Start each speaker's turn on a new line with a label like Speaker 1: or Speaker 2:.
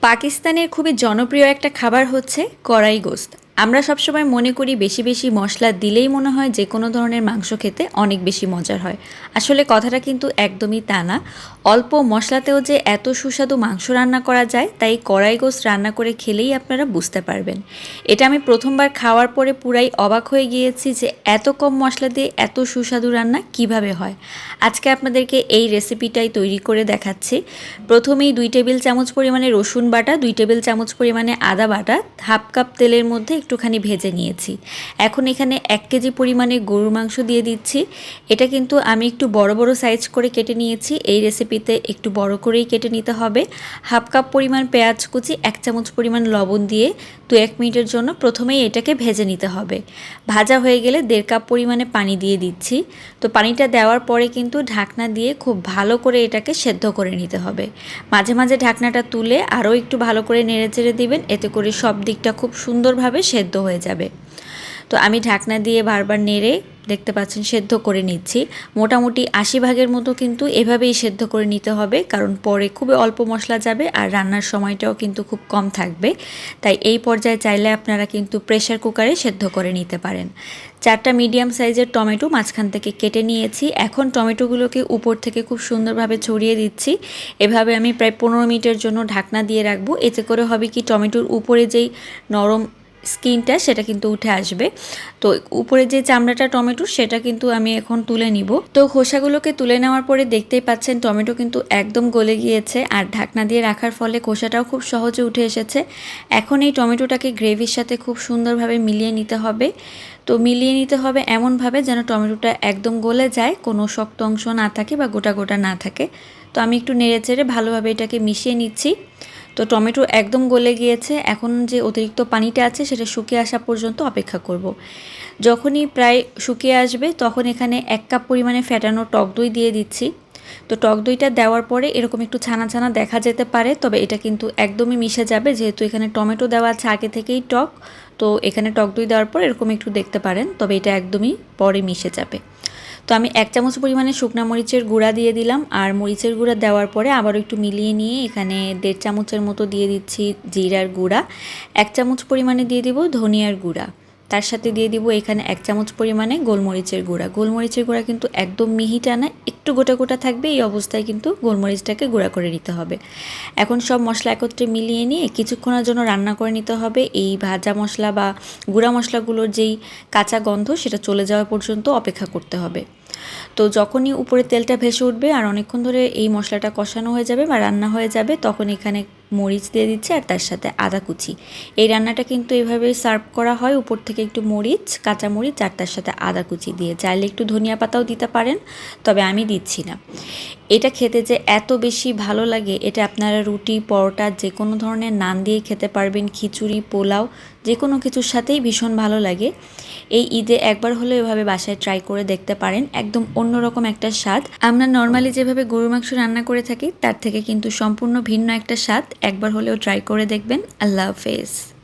Speaker 1: পাকিস্তানের খুবই জনপ্রিয় একটা খাবার হচ্ছে কড়াই গোস্ত। আমরা সবসময় মনে করি বেশি বেশি মশলা দিলেই মনে হয় যে কোনো ধরনের মাংস খেতে অনেক বেশি মজার হয়। আসলে কথাটা কিন্তু একদমই তা না। অল্প মশলাতেও যে এত সুস্বাদু মাংস রান্না করা যায়, তাই কড়াই গোস্ত রান্না করে খেলেই আপনারা বুঝতে পারবেন। এটা আমি প্রথমবার খাওয়ার পরে পুরাই অবাক হয়ে গিয়েছি যে এত কম মশলা দিয়ে এত সুস্বাদু রান্না কীভাবে হয়। আজকে আপনাদেরকে এই রেসিপিটাই তৈরি করে দেখাচ্ছি। প্রথমেই দুই টেবিল চামচ পরিমাণে রসুন বাটা, দুই টেবিল চামচ পরিমাণে আদা বাটা, হাফ কাপ তেলের মধ্যে একটুখানি ভেজে নিয়েছি। এখন এখানে এক কেজি পরিমাণে গরুর মাংস দিয়ে দিচ্ছি। এটা কিন্তু আমি একটু বড় বড় সাইজ করে কেটে নিয়েছি। এই রেসিপিতে একটু বড় করেই কেটে নিতে হবে। হাফ কাপ পরিমাণ পেঁয়াজ কুচি, এক চামচ পরিমাণ লবণ দিয়ে দু এক মিনিটের জন্য প্রথমেই এটাকে ভেজে নিতে হবে। ভাজা হয়ে গেলে দেড় কাপ পরিমাণে পানি দিয়ে দিচ্ছি। তো পানিটা দেওয়ার পরে কিন্তু ঢাকনা দিয়ে খুব ভালো করে এটাকে সেদ্ধ করে নিতে হবে। মাঝে মাঝে ঢাকনাটা তুলে আরও একটু ভালো করে নেড়ে চেড়ে দিবেন। এতে করে সব দিকটা খুব সুন্দরভাবে সেদ্ধ হয়ে যাবে। তো আমি ঢাকনা দিয়ে বারবার নেড়ে দেখতে পাচ্ছেন সেদ্ধ করে নিচ্ছি। মোটামুটি আশি ভাগের মতো কিন্তু এভাবেই সেদ্ধ করে নিতে হবে, কারণ পরে খুবই অল্প মশলা যাবে আর রান্নার সময়টাও কিন্তু খুব কম থাকবে। তাই এই পর্যায়ে চাইলে আপনারা কিন্তু প্রেশার কুকারে সেদ্ধ করে নিতে পারেন। চারটা মিডিয়াম সাইজের টমেটো মাঝখান থেকে কেটে নিয়েছি। এখন টমেটোগুলোকে উপর থেকে খুব সুন্দরভাবে ছড়িয়ে দিচ্ছি। এভাবে আমি প্রায় পনেরো মিনিটের জন্য ঢাকনা দিয়ে রাখব। এতে করে হবে কি, টমেটোর উপরে যেই নরম স্কিনটা সেটা কিন্তু উঠে আসবে। তো উপরে যে চামড়াটা টমেটো সেটা কিন্তু আমি এখন তুলে নিব। তো খোসাগুলোকে তুলে নেওয়ার পরে দেখতেই পাচ্ছেন টমেটো কিন্তু একদম গলে গিয়েছে আর ঢাকনা দিয়ে রাখার ফলে খোসাটাও খুব সহজে উঠে এসেছে। এখন এই টমেটোটাকে গ্রেভির সাথে খুব সুন্দরভাবে মিলিয়ে নিতে হবে। তো মিলিয়ে নিতে হবে এমনভাবে যেন টমেটোটা একদম গলে যায়, কোনো শক্ত অংশ না থাকে বা গোটা গোটা না থাকে। তো আমি একটু নেড়ে চেড়ে ভালোভাবে এটাকে মিশিয়ে নিচ্ছি। তো টমেটো একদম গলে গিয়েছে। এখন যে অতিরিক্ত পানিটা আছে, সেটা শুকিয়ে আসা পর্যন্ত অপেক্ষা করব। যখনই প্রায় শুকিয়ে আসবে, তখন এখানে এক কাপ পরিমাণে ফ্যাটানো টক দই দিয়ে দিচ্ছি। তো টক দইটা দেওয়ার পরে এরকম একটু ছানা ছানা দেখা যেতে পারে, তবে এটা কিন্তু একদমই মিশে যাবে। যেহেতু এখানে টমেটো দেওয়া আছে আগে থেকেই টক, তো এখানে টক দই দেওয়ার পর এরকম একটু দেখতে পারেন, তবে এটা একদমই পরে মিশে যাবে। তো আমি এক চামচ পরিমাণে শুকনো মরিচের গুঁড়া দিয়ে দিলাম, আর মরিচের গুঁড়া দেওয়ার পরে আবারও একটু মিলিয়ে নিয়ে এখানে দেড় চামচের মতো দিয়ে দিচ্ছি জিরার গুঁড়া। এক চামচ পরিমাণে দিয়ে দিব ধনিয়ার গুঁড়া। তার সাথে দিয়ে দিব এখানে এক চামচ পরিমাণে গোলমরিচের গুঁড়া। গোলমরিচের গুঁড়া কিন্তু একদম মিহিটা না একটু গোটা গোটা থাকবে, এই অবস্থায় কিন্তু গোলমরিচটাকে গুঁড়া করে নিতে হবে। এখন সব মশলা একত্রে মিলিয়ে নিয়ে কিছুক্ষণের জন্য রান্না করে নিতে হবে। এই ভাজা মশলা বা গুঁড়া মশলাগুলোর যেই কাঁচা গন্ধ, সেটা চলে যাওয়া পর্যন্ত অপেক্ষা করতে হবে। তো যখনই উপরে তেলটা ভেসে উঠবে আর অনেকক্ষণ ধরে এই মশলাটা কষানো হয়ে যাবে বা রান্না হয়ে যাবে, তখন এখানে মরিচ দিয়ে দিচ্ছে আর তার সাথে আদা কুচি। এই রান্নাটা কিন্তু এভাবে সার্ভ করা হয়। উপর থেকে একটু মরিচ, কাঁচা মরিচ আর তার সাথে আদা কুচি দিয়ে। চাইলে একটু ধনিয়া পাতাও দিতে পারেন, তবে আমি দিচ্ছি না। এটা খেতে যে এত বেশি ভালো লাগে, এটা আপনারা রুটি, পরোটা যে কোনো ধরনের নান দিয়ে খেতে পারবেন, খিচুড়ি, পোলাও যে কোনো কিছুর সাথেই ভীষণ ভালো লাগে। এই ঈদে একবার হলেও এভাবে বাসায় ট্রাই করে দেখতে পারেন, একদম অন্যরকম একটা স্বাদ। আমরা নর্মালি যেভাবে গরু মাংস রান্না করে থাকি, তার থেকে কিন্তু সম্পূর্ণ ভিন্ন একটা স্বাদ। একবার হলেও ট্রাই করে দেখবেন. আল্লাহ হাফেজ